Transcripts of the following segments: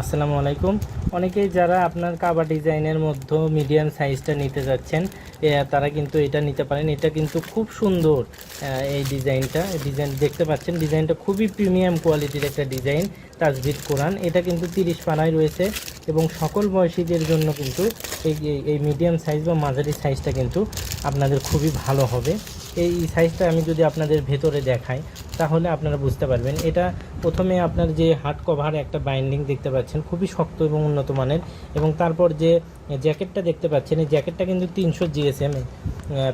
আসসালামু আলাইকুম। অনেকেই যারা আপনার কাবা ডিজাইনের মধ্যে মিডিয়াম সাইজটা নিতে যাচ্ছেন তারা কিন্তু এটা নিতে পারেন। এটা কিন্তু খুব সুন্দর এই ডিজাইনটা ডিজাইন দেখতে পাচ্ছেন ডিজাইনটা খুবই প্রিমিয়াম কোয়ালিটির একটা ডিজাইন তাজবিদ কোরআন, এটা কিন্তু তিরিশ পাড়ায় রয়েছে এবং সকল বয়সীদের জন্য কিন্তু এই, এই- এই মিডিয়াম সাইজ বা মাঝারি সাইজটা কিন্তু আপনাদের খুবই ভালো হবে। এই সাইজটা আমি যদি আপনাদের ভেতরে দেখাই, তাহলে আপনারা বুঝতে পারবেন। এটা প্রথমে আপনার যে হার্ড কভার একটা বাইন্ডিং দেখতে পাচ্ছেন, খুবই শক্ত এবং উন্নত মানের এবং তারপর যে জ্যাকেটটা দেখতে পাচ্ছেন, এই জ্যাকেটটা কিন্তু তিনশো জিএসএম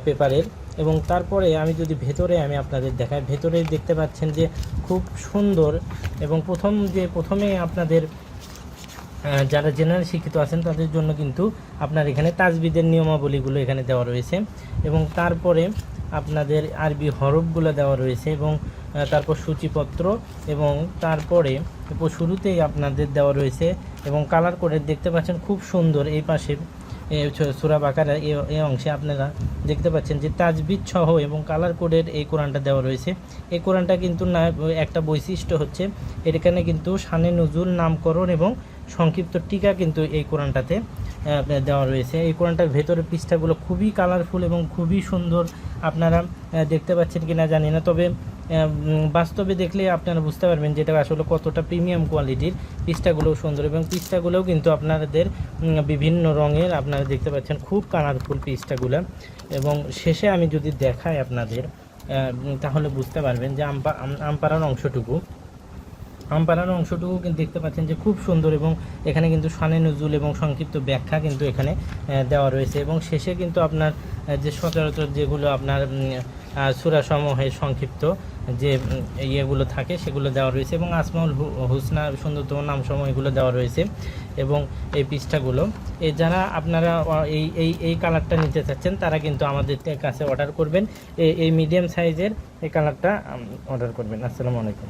পেপারের এবং তারপরে আমি যদি ভেতরে আমি আপনাদের দেখাই ভেতরে দেখতে পাচ্ছেন যে খুব সুন্দর এবং প্রথম যে প্রথমে আপনাদের যারা জেনারেল শিক্ষিত আছেন তাদের জন্য কিন্তু আপনার এখানে তাজবিদের নিয়মাবলীগুলো এখানে দেওয়া রয়েছে। এবং তারপরে আপনাদের আরবি হরফগুলো দেওয়া রয়েছে এবং তারপর সূচিপত্র এবং তারপরে শুরুতেই আপনাদের দেওয়া রয়েছে এবং কালার করে দেখতে পাচ্ছেন খুব সুন্দর এই পাশে সুরা বাকার এই অংশে আপনারা দেখতে পাচ্ছেন যে তাজবিদ সহ এবং কালার কোডের এই কোরআনটা দেওয়া রয়েছে। এই কোরআনটা কিন্তু না, একটা বৈশিষ্ট্য হচ্ছে এখানে কিন্তু সানে নজুল, নামকরণ এবং সংক্ষিপ্ত টিকা কিন্তু এই কোরআনটাতে দেওয়া রয়েছে। এই কোরআনটার ভেতরের পৃষ্ঠাগুলো খুবই কালারফুল এবং খুবই সুন্দর। আপনারা দেখতে পাচ্ছেন কি না জানি না, তবে বাস্তবে দেখলে আপনারা বুঝতে পারবেন যেটা আসলে কতটা প্রিমিয়াম কোয়ালিটির পৃষ্ঠাগুলোও সুন্দর এবং পৃষ্ঠাগুলোও কিন্তু আপনাদের বিভিন্ন রঙের আপনারা দেখতে পাচ্ছেন খুব কালারফুল পৃষ্ঠাগুলো। এবং শেষে আমি যদি দেখাই আপনাদের তাহলে বুঝতে পারবেন যে আমপা, আম- আমপাড়ার অংশটুকু। আমপাড়ার অংশটুকু কিন্তু দেখতে পাচ্ছেন যে খুব সুন্দর এবং এখানে কিন্তু সানে নজুল এবং সংক্ষিপ্ত ব্যাখ্যা কিন্তু এখানে দেওয়া রয়েছে। এবং শেষে কিন্তু আপনার যে সচরাচর যেগুলো আপনার সুরাসমূহের সংক্ষিপ্ত যে ইয়েগুলো থাকে, সেগুলো দেওয়া রয়েছে এবং আসমাউল হুসনা সুন্দরতম নামসমূহ এগুলো দেওয়া রয়েছে এবং এই পৃষ্ঠাগুলো। এ যারা আপনারা এই এই এই কালারটা নিতে চাচ্ছেন, তারা কিন্তু আমাদের কাছে অর্ডার করবেন। এই মিডিয়াম সাইজের এই কালারটা অর্ডার করবেন। আসসালামু আলাইকুম।